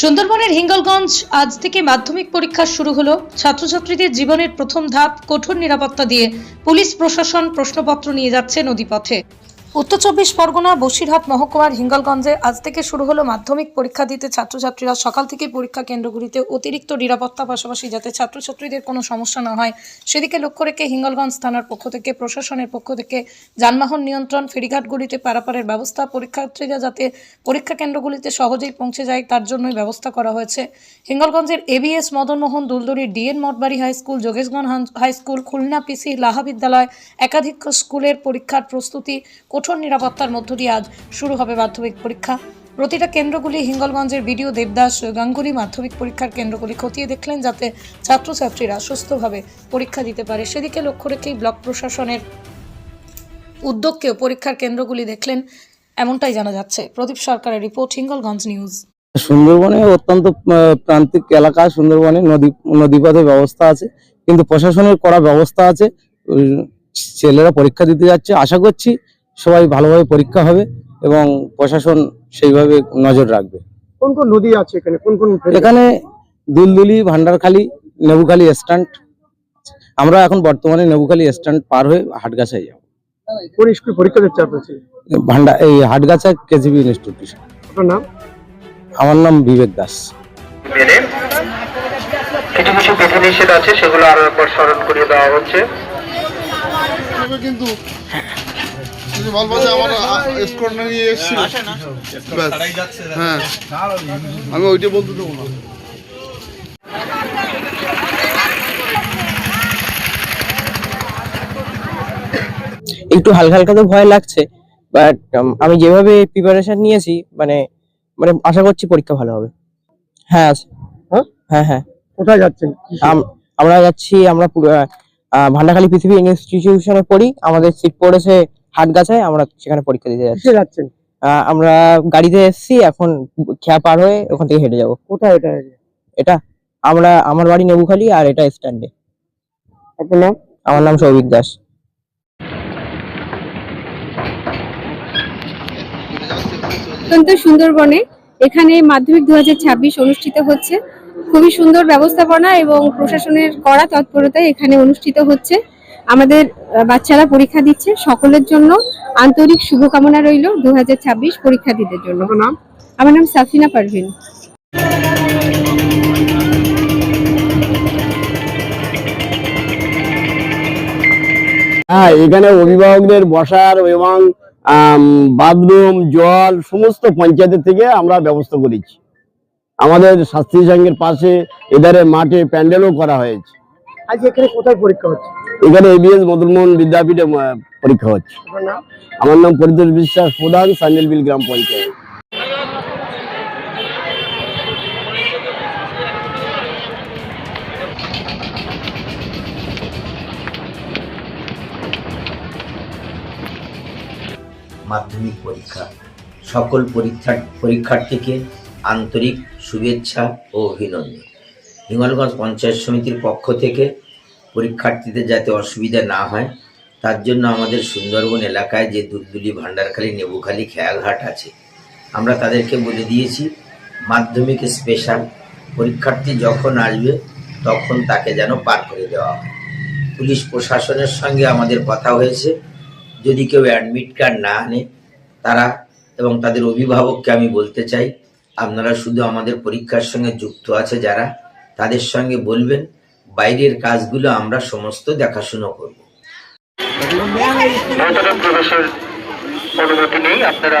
সুন্দরবনের হিঙ্গলগঞ্জ আজ থেকে মাধ্যমিক পরীক্ষা শুরু হলো। ছাত্রছাত্রীদের জীবনের প্রথম ধাপ, কঠোর নিরাপত্তা দিয়ে পুলিশ প্রশাসন প্রশ্নপত্র নিয়ে যাচ্ছে নদীপথে। উত্তর চব্বিশ পরগনা, বসিরহাট, মহকুমার হিঙ্গলগঞ্জে আজ থেকে শুরু হলো মাধ্যমিক পরীক্ষা দিতে ছাত্রছাত্রীরা সকাল থেকে পরীক্ষা কেন্দ্রগুলিতে অতিরিক্ত নিরাপত্তা পাশাপাশি যাতে ছাত্রছাত্রীদের কোনো সমস্যা না হয়, সেদিকে লক্ষ্য রেখে হিঙ্গলগঞ্জ থানার পক্ষ থেকে, প্রশাসনের পক্ষ থেকে যানবাহন নিয়ন্ত্রণ, ফেরিঘাটগুলিতে পারাপারের ব্যবস্থা, পরীক্ষার্থীরা যাতে পরীক্ষা কেন্দ্রগুলিতে সহজেই পৌঁছে যায়, তার জন্যই ব্যবস্থা করা হয়েছে। হিঙ্গলগঞ্জের ABS Madanmohan দুলদুরির DN Mathbari high school, Jogeshganj হান- high school, Khulna PC Laha বিদ্যালয় একাধিক স্কুলের পরীক্ষার প্রস্তুতি কঠোর নিরাপত্তার মধ্য দিয়ে আজ শুরু হবে মাধ্যমিক পরীক্ষা। প্রতিটা কেন্দ্রগুলি হিঙ্গলগঞ্জের বিডিও দেবদাস গাঙ্গুলি মাধ্যমিক পরীক্ষার কেন্দ্রগুলি খতিয়ে দেখলেন যাতে ছাত্রছাত্রীরা সুস্থভাবে পরীক্ষা দিতে পারে। সেদিকে লক্ষ্য রেখেই ব্লক প্রশাসনের উদ্যোগকেও পরীক্ষার কেন্দ্রগুলি দেখলেন, এমনটাই জানা যাচ্ছে। প্রদীপ সরকারের রিপোর্ট, হিঙ্গলগঞ্জ নিউজ। সুন্দরবনে অত্যন্ত প্রান্তিক এলাকা, সুন্দরবনে নদী, নদীপথে ব্যবস্থা আছে, কিন্তু প্রশাসনের করা ব্যবস্থা আছে। ছেলেরা পরীক্ষা দিতে যাচ্ছে। আশা করছি সবাই ভালোভাবে পরীক্ষা হবে এবং প্রশাসন সেইভাবে নজর রাখবে। কোন কোন নদী আছে এখানে? কোন কোন এখানে দুলদুলি ভান্ডারখালী নেবুখালী স্ট্যান্ড। আমরা এখন বর্তমানে নেবুখালী স্ট্যান্ড পার হয়ে হাটগাছায় যাব। কোন স্কুল পরীক্ষা দিচ্ছে আপনার ছেলে? এই হাটগাছা কেজিবি ইনস্টিটিউশন আপনার নাম? আমার নাম বিবেক দাস। কিছু কিছু বিধিনিষেধ আছে সেগুলো আরও একবার স্মরণ করিয়ে দেওয়া হচ্ছে। কিন্তু বলব যে আমার স্কোর নিয়ে এসেছি ব্যাস। হ্যাঁ। আমি ওইটা বলতে দেবো না। একটু হালকা হালকা তো ভয় লাগছে বাট আমি যেভাবে প্রিপারেশন নিয়েছি মানে মানে আশা করছি পরীক্ষা ভালো হবে। হ্যাঁ আছে। হ্যাঁ? হ্যাঁ হ্যাঁ। কোথায় যাচ্ছেন? আমরা যাচ্ছি আমরা ভান্ডাখালী পৃথিবী ইনস্টিটিউশনে পড়ি। আমাদের সিট পড়েছে হাটগাছায় আমরা সেখানে পরীক্ষা দিতে যাচ্ছি। যাচ্ছেন আহ, আমরা গাড়িতে এসেছি এখন খেয়া পার হয়ে ওখান থেকে হেঁটে যাব। কোথায় এটা? এটা আমরা আমার বাড়ি নেবুখালি আর এটা স্ট্যান্ডে। আপনার নাম? আমার নাম সৌভিক দাস। অত্যন্ত সুন্দরবনে এখানে মাধ্যমিক দু হাজার ছাব্বিশ অনুষ্ঠিত হচ্ছে। খুবই সুন্দর ব্যবস্থাপনা এবং প্রশাসনের কড়া তৎপরতায় এখানে অনুষ্ঠিত হচ্ছে। আমাদের বাচ্চারা পরীক্ষা দিচ্ছে সকলের জন্য। আন্তরিক শুভকামনা রইল দু পরীক্ষার্থীদের জন্য। আমার নাম সাফিনা পারভিন। হ্যাঁ এখানে অভিভাবকদের বসার এবং বাথরুম জল সমস্ত পঞ্চায়েতের থেকে আমরা ব্যবস্থা করেছি। আমাদের শাস্ত্রী সংঘের পাশে এধারে মাঠে প্যান্ডেলও করা হয়েছে। আজ এখানে কোথায় পরীক্ষা হচ্ছে? এখানে এবিএস মদনমোহন বিদ্যাপীঠে পরীক্ষা হচ্ছে। আমার নাম পরিতোষ বিশ্বাস প্রধান সান্ডেলবিল গ্রাম পঞ্চায়েত। মাধ্যমিক পরীক্ষা। সকল পরীক্ষা পরীক্ষার্থীকে আন্তরিক শুভেচ্ছা ও অভিনন্দন। হিঙ্গলগঞ্জ পঞ্চায়েত সমিতির পক্ষ থেকে পরীক্ষার্থীদের যাতে অসুবিধা না হয়, তার জন্য আমাদের সুন্দরবন এলাকায় যে দুলদুলি ভান্ডারখালী নেবুখালী খেয়াঘাট আছে, আমরা তাদেরকে বলে দিয়েছি, মাধ্যমিক স্পেশাল পরীক্ষার্থী যখন আসবে, তখন তাকে যেন পার করে দেওয়া হয়। পুলিশ প্রশাসনের সঙ্গে আমাদের কথা হয়েছে, যদি কেউ অ্যাডমিট কার্ড না আনে, তারা এবং তাদের অভিভাবককে আমি বলতে চাই, আপনারা শুধু আমাদের পরীক্ষার সঙ্গে যুক্ত আছে যারা, তাদের সঙ্গে বলবেন বাইরের কাজগুলো আমরা সমস্ত দেখাশুনো করব। আপনারা